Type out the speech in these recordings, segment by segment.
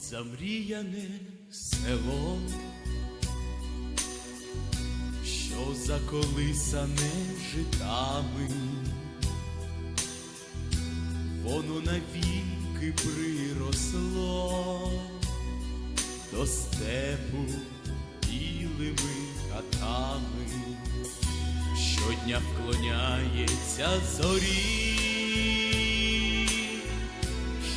замріяне село, що заколисане житами, воно навіки приросло до степу білими хатами, щодня вклоняється зорі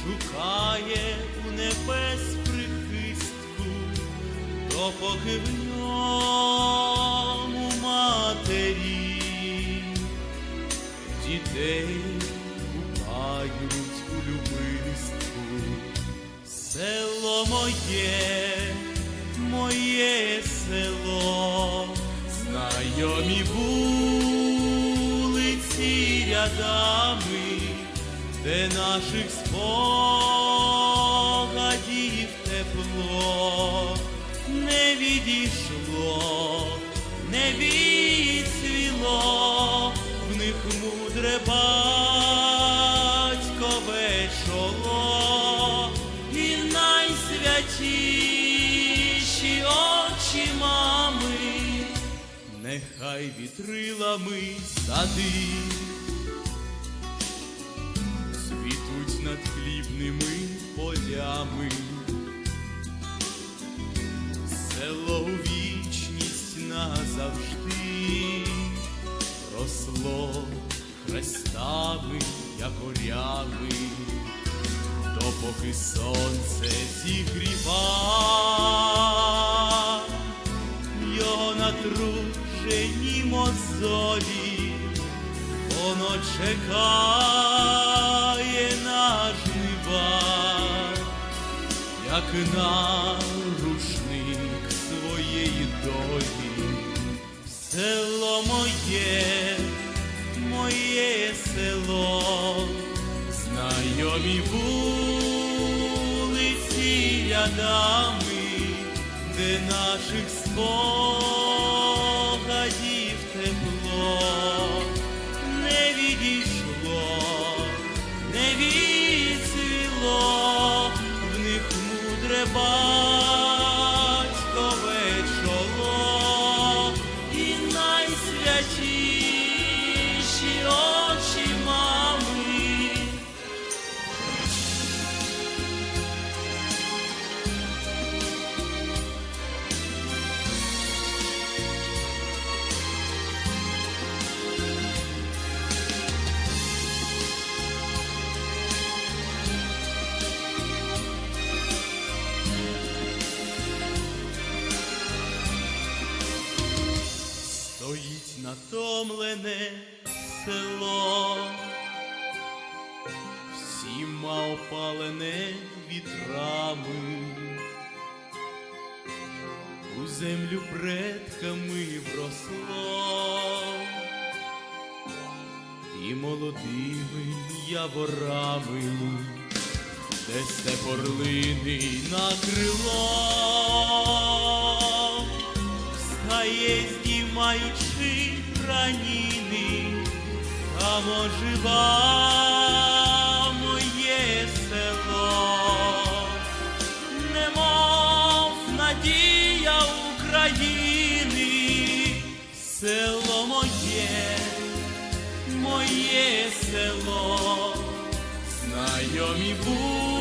шукає небес прихистку, допоки в ньому матері дітей купають у любистку. Село моє, моє село, знайомі вулиці рядами де наших спогадів відійшло, не відсвіло, в них мудре батькове чоло. І найсвятіші очі мами, нехай вітрилами сади. Цвітуть над хлібними полями, назавжди росло хрестами, якорями, допоки сонце зігріва, його натружені мозолі воно чекає на жнива, як на знайомі вулиці рядами, де наших спогадів натомлене село, всіма опалене вітрами, у землю предками вросло, і молодими яворами, де орлиний на здіймаючи раніни, там ожива моє село, немов надія України, село моє, моє село, знайомі будуть